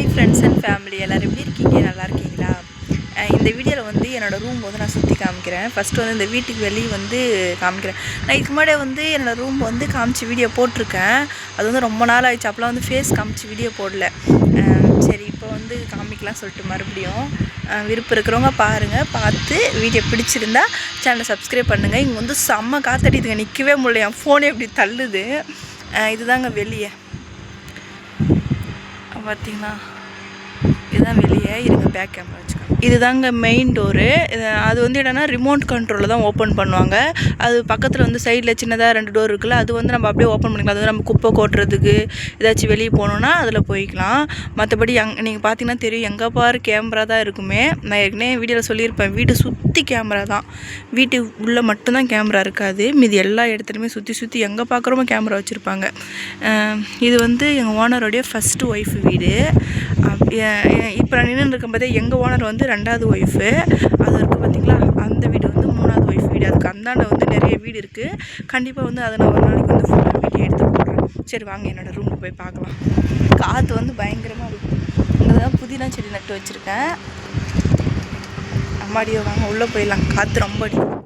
Hi friends and family எல்லோரும் எப்படி இருக்கீங்க? நல்லா இருக்கீங்களா? இந்த வீடியோவில் வந்து என்னோடய ரூம் வந்து நான் சுற்றி காமிக்கிறேன். ஃபஸ்ட்டு வந்து இந்த வீட்டுக்கு வெளியே வந்து காமிக்கிறேன். நான் இதுக்கு முன்னாடியே வந்து என்னோடய ரூம் வந்து காமிச்சு வீடியோ போட்டிருக்கேன். அது வந்து ரொம்ப நாள் ஆயிடுச்சு. அப்போலாம் வந்து ஃபேஸ் காமிச்சு வீடியோ போடல. சரி இப்போ வந்து காமிக்கலாம் சொல்லிட்டு மறுபடியும். விருப்பம் இருக்கிறவங்க பாருங்கள் பார்த்து வீடியோ பிடிச்சிருந்தா சேனலை சப்ஸ்கிரைப் பண்ணுங்கள் இங்கே வந்து செம்ம காத்தடிதுங்க நிற்கவே முடியல. என் ஃபோனே இப்படி தள்ளுது. இதுதாங்க வெளியே. பார்த்தீங்கன்னா இதுதான் வெளியே இருக்க பேக் கேமரா வச்சுக்கோங்க. இதுதாங்க மெயின் டோரு அது வந்து என்னென்னா ரிமோட் கண்ட்ரோலில் தான் ஓப்பன் பண்ணுவாங்க. அது பக்கத்தில் வந்து சைடில் சின்னதாக ரெண்டு டோர் இருக்குல்ல அது வந்து நம்ம அப்படியே ஓப்பன் பண்ணிக்கலாம். அது வந்து நம்ம குப்பை கொட்டுறதுக்கு ஏதாச்சும் வெளியே போகணுன்னா அதில் போய்க்கலாம். மற்றபடி அங் நீங்கள் பார்த்தீங்கன்னா தெரியும் எங்கே பாரு கேமரா தான் இருக்குமே. நான் ஏற்கனவே வீடியோவில் சொல்லியிருப்பேன் வீடு சுற்றி கேமரா தான். வீட்டு உள்ளே மட்டும்தான் கேமரா இருக்காது. மீதி எல்லா இடத்துலையுமே சுற்றி சுற்றி எங்கே பார்க்குறோமோ கேமரா வச்சுருப்பாங்க. இது வந்து எங்கள் ஓனருடைய ஃபஸ்ட்டு ஒய்ஃப் வீடு. இப்போ நான் நின்று இருக்கும் போதே எங்கள் ஓனர் வந்து ரெண்டாவது ஒய்ஃபு அது இருக்குது பார்த்திங்களா அந்த வீடு வந்து மூணாவது ஒய்ஃப் வீடு. அதுக்கு அந்தாண்ட வந்து நிறைய வீடு இருக்குது கண்டிப்பாக வந்து அதை நான் ஒரு நாளைக்கு வந்து ஃபுல்லாக வீடியோ எடுத்து போடுறேன். சரி வாங்க என்னோடய ரூமுக்கு போய் பார்க்கலாம். காற்று வந்து பயங்கரமாக இருக்கும் இங்கே தான் புதினா செடி நட்டு வச்சுருக்கேன். அம்மாடியோ வாங்க உள்ளே போயிடலாம். காற்று ரொம்ப அடிக்கும்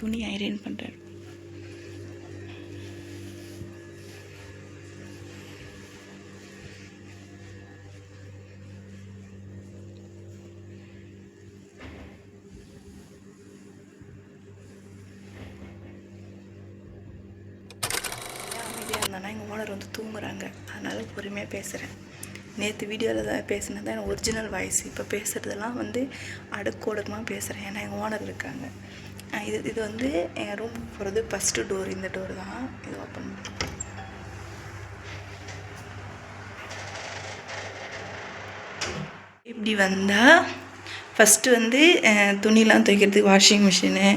துணி ஐரன் பண்ணுறேன் இருந்தேன்னா எங்கள் ஓனர் வந்து தூங்குறாங்க. அதனால் பொறுமையாக பேசுகிறேன் நேற்று வீடியோவில் தான் பேசினது? தான் எனக்கு ஒரிஜினல் வாய்ஸ் இப்போ பேசுகிறதெல்லாம் வந்து அடுக்கோடக்கமாக பேசுகிறேன் ஏன்னா எங்கள் ஓனர் இருக்காங்க. இது இது வந்து என் ரூம் போகிறது ஃபஸ்ட்டு டோர் இந்த டோர் தான். இது ஓப்பன் இப்படி வந்தால் ஃபஸ்ட்டு வந்து துணிலாம் துவைக்கிறதுக்கு வாஷிங் மிஷினு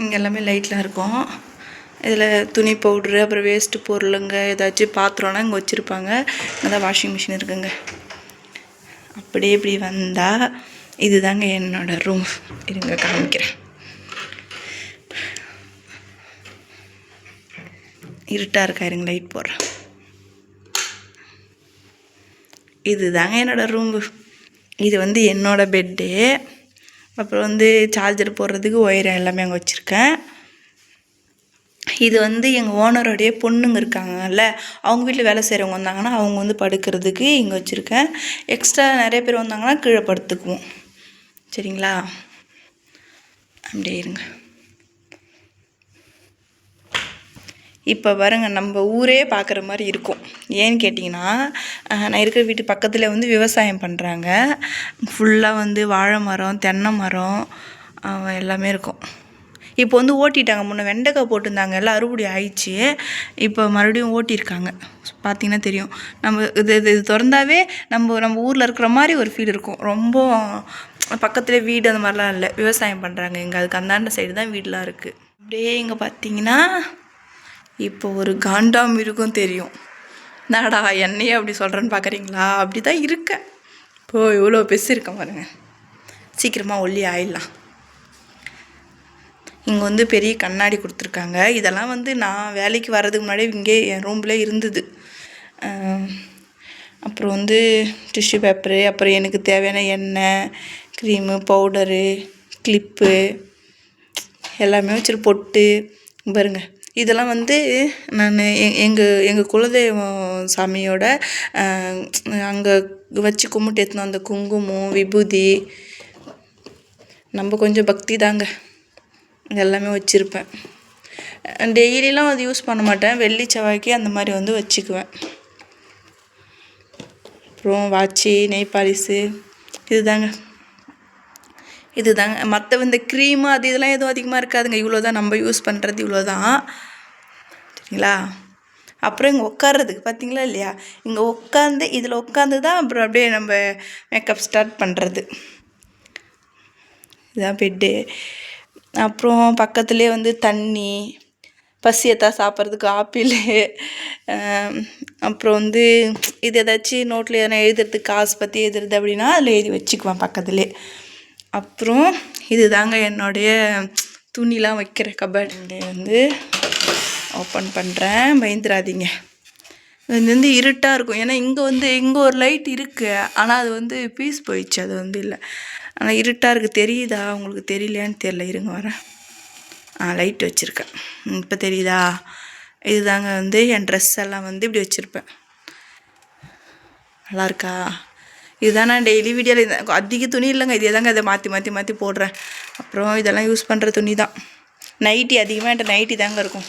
இங்கே எல்லாமே லைட்லாம் இருக்கும். இதில் துணி பவுட்ரு அப்புறம் வேஸ்ட்டு பொருளுங்க ஏதாச்சும் பாத்திரம்லாம் இங்கே வச்சுருப்பாங்க. இங்கே தான் வாஷிங் மிஷின் இருக்குங்க. அப்படியே இப்படி வந்தால் இதுதாங்க என்னோடய ரூம் இருங்க காமிக்கிறேன். இருட்டாக இருக்கா இருங்க லைட் போடுறேன். இதுதாங்க என்னோடய ரூம்பு இது வந்து என்னோடய பெட்டு அப்புறம் வந்து சார்ஜர் போடுறதுக்கு ஒயர் எல்லாமே அங்கே வச்சுருக்கேன். இது வந்து எங்கள் ஓனருடைய பொண்ணுங்க இருக்காங்கல்ல அவங்க வீட்டில் வேலை செய்கிறவங்க வந்தாங்கன்னா அவங்க வந்து படுக்கிறதுக்கு இங்கே வச்சுருக்கேன். எக்ஸ்ட்ரா நிறைய பேர் வந்தாங்கன்னா கீழே படுத்துக்குவோம். சரிங்களா? அப்படியே இருங்க. இப்போ பாருங்க நம்ம ஊரே பார்க்குற மாதிரி இருக்கும். ஏன்னு கேட்டிங்கன்னா நான் இருக்கிற வீட்டு பக்கத்தில் வந்து விவசாயம் பண்ணுறாங்க ஃபுல்லாக வந்து வாழை மரம் தென்னை மரம் எல்லாமே இருக்கும். இப்போ வந்து ஓட்டிட்டாங்க. முன்ன வெண்டைக்காய் போட்டிருந்தாங்க. எல்லாம் அறுவடை ஆயிடுச்சு. இப்போ மறுபடியும் ஓட்டியிருக்காங்க. பார்த்தீங்கன்னா தெரியும். நம்ம இது இது இது திறந்தாவே நம்ம நம்ம ஊரில் இருக்கிற மாதிரி ஒரு ஃபீல் இருக்கும். ரொம்ப பக்கத்தில் வீடு அந்த மாதிரிலாம் இல்லை. விவசாயம் பண்ணுறாங்க எங்கள் அதுக்கு அந்தாண்ட சைடு தான் வீடெலாம் இருக்குது அப்படியே இங்கே பார்த்தீங்கன்னா இப்போ ஒரு காண்டா மிருகம் தெரியும். என்னடா என்னையே அப்படி சொல்கிறேன்னு பார்க்குறீங்களா அப்படி தான் இருக்கேன். இப்போது இவ்வளோ பெருசு இருக்கேன் பாருங்க. சீக்கிரமாக ஒல்லி ஆயிடலாம். இங்கே வந்து பெரிய கண்ணாடி கொடுத்துருக்காங்க. இதெல்லாம் வந்து நான் வேலைக்கு வர்றதுக்கு முன்னாடி இங்கே என் ரூமில் இருந்தது. அப்புறம் வந்து டிஷ்யூ பேப்பரு அப்புறம் எனக்கு தேவையான எண்ணெய் க்ரீமு பவுடரு கிளிப்பு எல்லாமே வச்சுட்டு பொட்டு பாருங்கள் இதெல்லாம் வந்து நான் எங்கள் எங்கள் குலதெய்வம் சாமியோட அங்கே வச்சு கும்பிட்டு எடுத்துன்னு அந்த குங்குமம் விபூதி நம்ம கொஞ்சம் பக்தி தாங்க. எல்லாமே வச்சுருப்பேன். டெய்லிலாம் அது யூஸ் பண்ண மாட்டேன். வெள்ளி செவ்வாய்க்கு அந்த மாதிரி வந்து வச்சுக்குவேன். அப்புறம் வாட்சி நெய் பாலிஸு இதுதாங்க. இதுதாங்க. மற்ற இந்த க்ரீமு அது இதெல்லாம் எதுவும் அதிகமாக இருக்காதுங்க. இவ்வளோ தான் நம்ம யூஸ் பண்ணுறது இவ்வளோ தான் பார்த்தீங்களா அப்புறம் இங்கே உட்காறதுக்கு பார்த்தீங்களா இல்லையா? இங்கே உட்காந்து இதில் உட்காந்து தான் அப்புறம் அப்படியே நம்ம மேக்கப் ஸ்டார்ட் பண்ணுறது இதுதான் பெட்டு அப்புறம் பக்கத்துலேயே வந்து தண்ணி பசியத்தா சாப்பிட்றதுக்கு ஆப்பிள் அப்புறம் வந்து இது ஏதாச்சும் நோட்டில் எதனா எழுதுறதுக்கு காசு பற்றி எழுதுறது அப்படின்னா அதில் எழுதி வச்சுக்குவேன் பக்கத்துலேயே அப்புறம் இது தாங்க என்னுடைய துணிலாம் வைக்கிற கபட் வந்து ஓப்பன் பண்ணுறேன் பயந்துடாதீங்க இது வந்து இருட்டாக இருக்கும். ஏன்னா இங்கே வந்து இங்கே ஒரு லைட் இருக்குது ஆனால் அது வந்து பீஸ் போயிடுச்சு. அது வந்து இல்லை. ஆனால் இருட்டாக இருக்குது தெரியுதா? உங்களுக்கு தெரியலையான்னு தெரில இருங்க வரேன். ஆ லைட் வச்சுருக்கேன். இப்போ தெரியுதா? இதுதாங்க வந்து என் ட்ரெஸ் எல்லாம் வந்து இப்படி வச்சுருப்பேன். நல்லா இருக்கா? இதுதான் நான் டெய்லி வீடியோவில் அதிக துணி இல்லைங்க. இதே தாங்க இதை மாற்றி மாற்றி மாற்றி போடுறேன். அப்புறம் இதெல்லாம் யூஸ் பண்ணுற துணி தான். நைட்டி அதிகமாக என்கிட்ட நைட்டி தாங்க இருக்கும்.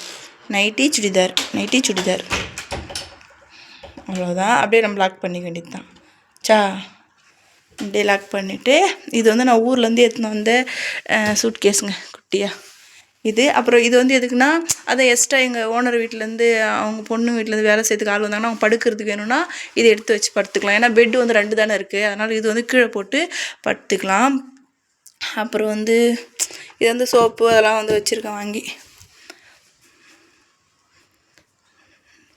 Nighty churidar nighty churidar. அவ்வளோதான் அப்படியே நம்ம லாக் பண்ணிக்க வேண்டியது தான் சா அப்படியே லாக் பண்ணிவிட்டு இது வந்து நான் ஊர்லேருந்து எடுத்துன்னு வந்த சூட் கேஸுங்க குட்டியாக இது அப்புறம் இது வந்து எதுக்குன்னா அதை எக்ஸ்ட்ரா எங்கள் ஓனர் வீட்டிலேருந்து அவங்க பொண்ணு வீட்டிலேருந்து வேலை செய்யறதுக்கு ஆள் வந்தாங்கன்னா அவங்க படுக்கிறதுக்கு வேணும்னா இதை எடுத்து வச்சு படுத்துக்கலாம். ஏன்னா பெட்டு வந்து ரெண்டு தானே இருக்குது அதனால் இது வந்து கீழே போட்டு படுத்துக்கலாம். அப்புறம் வந்து இது வந்து சோப்பு அதெல்லாம் வந்து வச்சுருக்கேன் வாங்கி.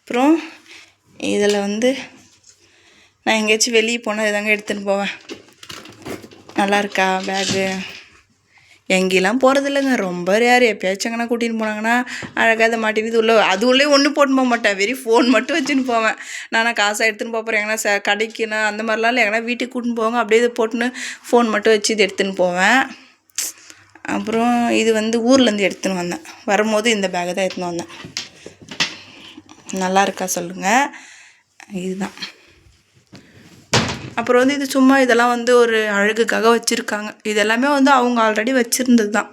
அப்புறம் இதில் வந்து நான் எங்கேயாச்சும் வெளியே போனால் இதாங்க எடுத்துன்னு போவேன். நல்லா இருக்கா பேகு எங்கேயெல்லாம் போகிறது இல்லைங்க ரொம்ப ரேர் எப்பயாச்சும் எங்கன்னா கூட்டின்னு போனாங்கன்னா அழகாக அதை மாட்டிட்டு இது உள்ள அது உள்ளே ஒன்றும் போட்டு போக மாட்டேன். வெறும் ஃபோன் மட்டும் வச்சுன்னு போவேன். நானும் காசாக எடுத்துன்னு போக போகிறேன் எங்கன்னா ச கடைக்குன்னா அந்த மாதிரிலாம் இல்லை. எங்கன்னா வீட்டுக்கு கூட்டின்னு போவாங்க. அப்படியே இதை போட்டுன்னு ஃபோன் மட்டும் வச்சு இது எடுத்துன்னு போவேன். அப்புறம் இது வந்து ஊர்லேருந்து எடுத்துன்னு வந்தேன். வரும்போது இந்த பேக்கை தான் எடுத்துன்னு வந்தேன். நல்லா இருக்கா சொல்லுங்கள் இதுதான். அப்புறம் வந்து இது சும்மா இதெல்லாம் வந்து ஒரு அழகுக்காக வச்சுருக்காங்க. இது எல்லாமே வந்து அவங்க ஆல்ரெடி வச்சுருந்தது தான்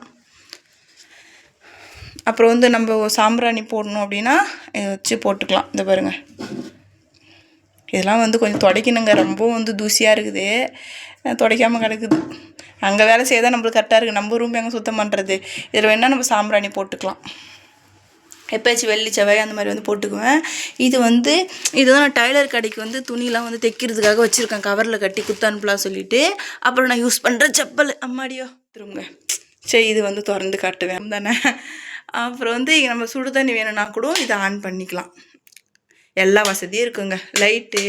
அப்புறம் வந்து நம்ம சாம்பிராணி போடணும் அப்படின்னா இதை வச்சு போட்டுக்கலாம். இந்த பாருங்கள் இதெல்லாம் வந்து கொஞ்சம் துடைக்கணுங்க. ரொம்பவும் வந்து தூசியாக இருக்குது. துடைக்காமல் கிடக்குது. அங்கே வேலை செய்ய தான் நம்மளுக்கு கரெக்டாக இருக்குது நம்ம ரூம் எங்கே சுத்தம் பண்ணுறது இதில் வேணால் நம்ம சாம்பிராணி போட்டுக்கலாம். எப்போயாச்சும் வெள்ளி செவ்வாய் அந்த மாதிரி வந்து போட்டுக்குவேன். இது வந்து இதுதான் நான் டைலர் கடைக்கு வந்து துணிலாம் வந்து தைக்கிறதுக்காக வச்சுருக்கேன். கவரில் கட்டி குத்தானுப்பலாம் சொல்லிவிட்டு அப்புறம் நான் யூஸ் பண்ணுற செப்பல். அம்மாடியோ. திரும்ப சரி இது வந்து திறந்து காட்டுவேன். தானே அப்புறம் வந்து நம்ம சுடு தண்ணி வேணும்னா கூட இதை ஆன் பண்ணிக்கலாம். எல்லா வசதியும் இருக்குங்க. லைட்டு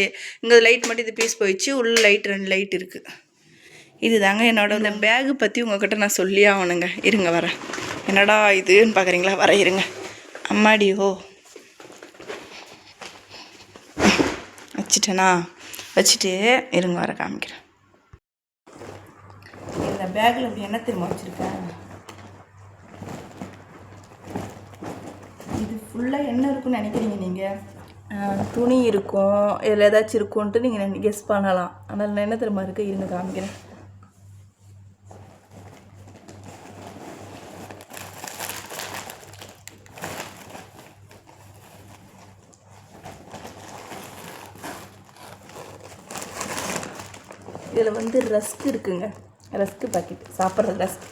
இங்கே லைட் மட்டும் இது பீஸ் போயிடுச்சு. உள்ளே லைட் ரெண்டு லைட் இருக்குது இதுதாங்க என்னோட இந்த பேகு பற்றி உங்ககிட்ட நான் சொல்லி ஆகணுங்க. இருங்க வரேன். என்னடா இதுன்னு பார்க்குறீங்களா வர இருங்க. அம்மாடியோ. வச்சுட்டேனா? வச்சுட்டு இருங்க வர காமிக்கிறேன். இந்த பேக்கில் இப்படி என்ன திரும்ப வச்சுருக்கேன் இது ஃபுல்லாக என்ன இருக்குன்னு நினைக்கிறீங்க நீங்கள் துணி இருக்கும் இதில் ஏதாச்சும் இருக்கும்ன்ட்டு நீங்கள் கெஸ் பண்ணலாம். ஆனால் என்ன திரும்ப இருக்குது இருங்க காமிக்கிறேன். இதில் வந்து ரஸ்க் இருக்குங்க. ரஸ்க்கு பாக்கெட் சாப்பிட்ற ரஸ்க்.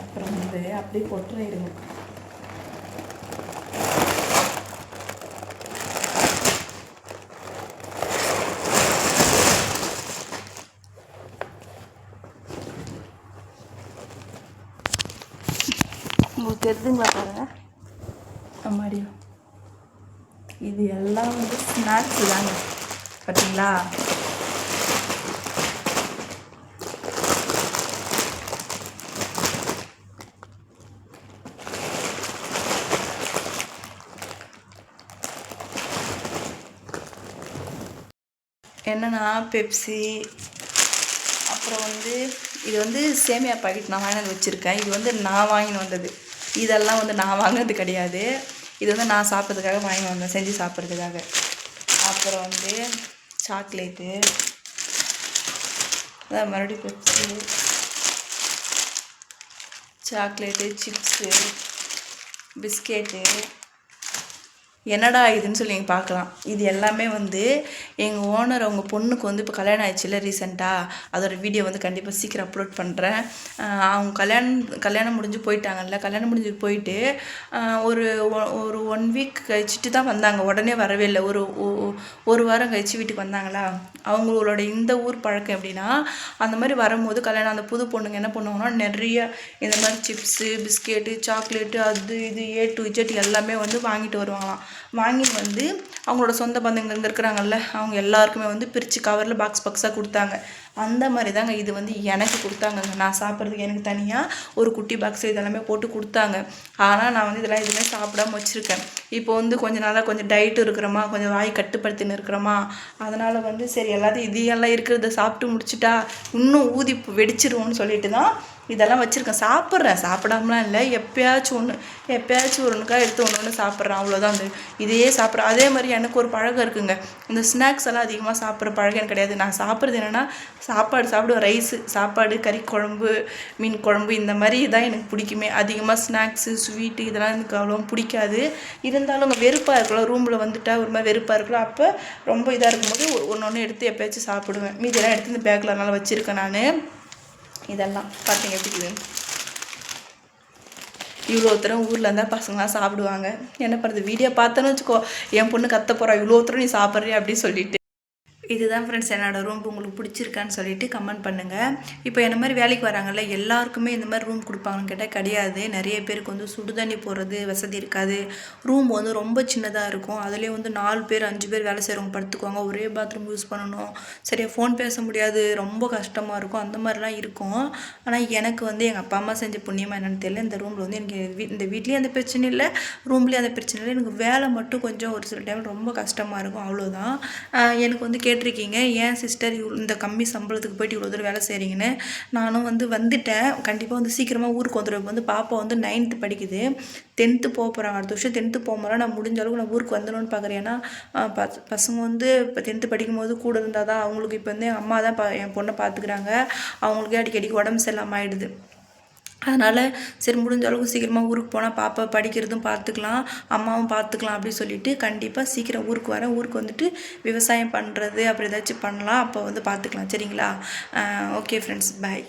அப்புறம் வந்து அப்படியே கொட்டுறாயிருங்க உங்களுக்கு தெரிஞ்சுங்களா பாருங்கள் அம்மாடியோ இது எல்லாம் வந்து ஸ்நாக்ஸ் தாங்க. பார்த்தீங்களா என்னென்னா பெப்சி அப்புறம் வந்து இது வந்து சேமியா பாக்கெட் நான் வாங்கினது வச்சுருக்கேன். இது வந்து நான் வாங்கின்னு வந்தது. இதெல்லாம் வந்து நான் வாங்கினது கிடையாது. இது வந்து நான் சாப்பிட்றதுக்காக வாங்கி வந்தேன் செஞ்சு சாப்பிட்றதுக்காக. அப்புறம் வந்து சாக்லேட்டு. அதான் மறுபடியும் பெப்ஸு சாக்லேட்டு சிப்ஸு பிஸ்கெட்டு. என்னடா இதுன்னு சொல்லி நீங்கள் பார்க்கலாம். இது எல்லாமே வந்து எங்கள் ஓனர் அவங்க பொண்ணுக்கு வந்து இப்போ கல்யாணம் ஆயிடுச்சுல ரீசெண்டாக அதோட வீடியோ வந்து கண்டிப்பாக சீக்கிரம் அப்லோட் பண்ணுறேன் அவங்க கல்யாணம் கல்யாணம் முடிஞ்சு போயிட்டாங்கல்ல? கல்யாணம் முடிஞ்சு போயிட்டு ஒரு ஒ- ஒரு ஒன் வீக் கழிச்சிட்டு தான் வந்தாங்க. உடனே வரவே இல்லை. ஒரு ஒ- ஒரு வாரம் கழிச்சு வீட்டுக்கு வந்தாங்களா? அவங்களோட இந்த ஊர் பழக்கம் எப்படின்னா அந்த மாதிரி வரும்போது கல்யாணம் அந்த புது பொண்ணுங்க என்ன பண்ணுவாங்கன்னா நிறைய இந்த மாதிரி சிப்ஸு பிஸ்கெட்டு சாக்லேட்டு அது இது ஏ டு இஜெட் எல்லாமே வந்து வாங்கிட்டு வருவாங்களாம். வாங்கி வந்து அவங்களோட சொந்த பந்தங்கள் இங்கே இருக்கிறாங்கல்ல அவங்க எல்லாருக்குமே வந்து பிரித்து கவரில் பாக்ஸ் பாக்ஸாக கொடுத்தாங்க. அந்த மாதிரி தாங்க இது வந்து எனக்கு கொடுத்தாங்கங்க. நான் சாப்பிட்றதுக்கு எனக்கு தனியாக ஒரு குட்டி பாக்ஸ் இதெல்லாமே போட்டு கொடுத்தாங்க. ஆனால் நான் வந்து இதெல்லாம் எதுவுமே சாப்பிடாம வச்சுருக்கேன். இப்போ வந்து கொஞ்ச நாளாக கொஞ்சம் டயட் இருக்கிறோமா கொஞ்சம் வாய் கட்டுப்படுத்தின்னு இருக்கிறோமா அதனால் வந்து சரி எல்லாத்தையும் இது எல்லாம் இருக்கிறத சாப்பிட்டு முடிச்சிட்டா இன்னும் ஊதி வெடிச்சிருவோன்னு சொல்லிட்டு தான் இதெல்லாம் வச்சுருக்கேன். சாப்பிட்றேன். சாப்பிடாமலாம் இல்லை. எப்பயாச்சும் ஒன்று எப்பயாச்சும் ஒன்றுக்கா எடுத்து ஒன்று ஒன்று சாப்பிட்றேன். அவ்வளோதான் அந்த இதையே சாப்பிட்றேன். அதே மாதிரி எனக்கு ஒரு பழக்கம் இருக்குங்க. இந்த ஸ்நாக்ஸ் எல்லாம் அதிகமாக சாப்பிட்ற பழக்கம் எனக்கு கிடையாது. நான் சாப்பிட்றது என்னென்னா சாப்பாடு சாப்பிடுவேன். ரைஸு சாப்பாடு கறி குழம்பு மீன் குழம்பு இந்த மாதிரி தான் எனக்கு பிடிக்குமே. அதிகமாக ஸ்நாக்ஸு ஸ்வீட்டு இதெல்லாம் எனக்கு அவ்வளோ பிடிக்காது. இருந்தாலும் அங்கே வெறுப்பாக இருக்கலாம். ரூமில் வந்துட்டா ஒரு மாதிரி வெறுப்பாக இருக்கலாம். அப்போ ரொம்ப இதாக இருக்கும்போது ஒன்று ஒன்று எடுத்து எப்பயாச்சும் சாப்பிடுவேன். மீதியெல்லாம் எடுத்து இந்த பேக்கில் அதனால் வச்சுருக்கேன் நான். இதெல்லாம். பார்த்தீங்க எப்படி இருக்குதுன்னு இவ்வளோ தூரம் ஊரில் இருந்தால் பசங்களாம் சாப்பிடுவாங்க. என்ன பண்ணுறது வீடியோ பார்த்தோன்னு வச்சுக்கோ. என் பொண்ணு கத்த போகிறா இவ்வளோ தூரம் நீ சாப்பிட்றியா அப்படின்னு சொல்லிட்டு. இதுதான் ஃப்ரெண்ட்ஸ் என்னோட ரூம் உங்களுக்கு பிடிச்சிருக்கான்னு சொல்லிட்டு கமெண்ட் பண்ணுங்கள் இப்போ என்ன மாதிரி வேலைக்கு வராங்கல்ல எல்லாருக்குமே இந்த மாதிரி ரூம் கொடுப்பாங்கன்னு கேட்டால் கிடையாது. நிறைய பேருக்கு வந்து சுடுதண்ணி போடுறது வசதி இருக்காது. ரூம் வந்து ரொம்ப சின்னதாக இருக்கும். அதுலேயே வந்து நாலு பேர் அஞ்சு பேர் வேலை செய்கிறவங்க படுத்துக்குவாங்க. ஒரே பாத்ரூம் யூஸ் பண்ணணும். சரியாக ஃபோன் பேச முடியாது. ரொம்ப கஷ்டமாக இருக்கும். அந்த மாதிரிலாம் இருக்கும். ஆனால் எனக்கு வந்து எங்கள் அப்பா அம்மா செஞ்ச புண்ணியமாக என்னென்னு தெரியல. இந்த ரூமில் வந்து எனக்கு இந்த வீட்லேயும் அந்த பிரச்சனை இல்லை. ரூம்லேயும் அந்த பிரச்சனை இல்லை. எனக்கு வேலை மட்டும் கொஞ்சம் ஒரு சில டைம் ரொம்ப கஷ்டமாக இருக்கும். அவ்வளோதான் எனக்கு வந்து கேட்டு கேட்டிருக்கீங்க ஏன் சிஸ்டர் இந்த கம்மி சம்பளத்துக்கு போயிட்டு இவ்வளோ தூரம் வேலை செய்கிறீங்கன்னு நானும் வந்து வந்துட்டேன். கண்டிப்பாக வந்து சீக்கிரமாக ஊருக்கு வந்துடுவேன் வந்து பாப்பா வந்து நைன்த்து படிக்குது. டென்த்து போக போகிறாங்க அடுத்த வருஷம் டென்த்து போகும்போது நான் முடிஞ்ச அளவுக்கு நான் ஊருக்கு வந்துடணும்னு பார்க்குறேன் ஏன்னா பச- பசங்க வந்து இப்போ டென்த்து படிக்கும்போது கூட இருந்தால் தான் அவங்களுக்கு இப்போ வந்து எங்கள் அம்மா தான் பா என் பொண்ணை பார்த்துக்கிறாங்க அவங்களுக்கு அடிக்கடிக்கு உடம்பு சரியில்லாமல் ஆகிடுது அதனால் சரி முடிஞ்ச அளவுக்கு சீக்கிரமாக ஊருக்கு போனால் பாப்பா படிக்கிறதும் பார்த்துக்கலாம் அம்மாவும் பார்த்துக்கலாம் அப்படின்னு சொல்லிட்டு கண்டிப்பாக சீக்கிரம் ஊருக்கு வரேன் ஊருக்கு வந்துட்டு விவசாயம் பண்ணுறது அப்படி ஏதாச்சும் பண்ணலாம் அப்போ வந்து பார்த்துக்கலாம் சரிங்களா? Okay friends bye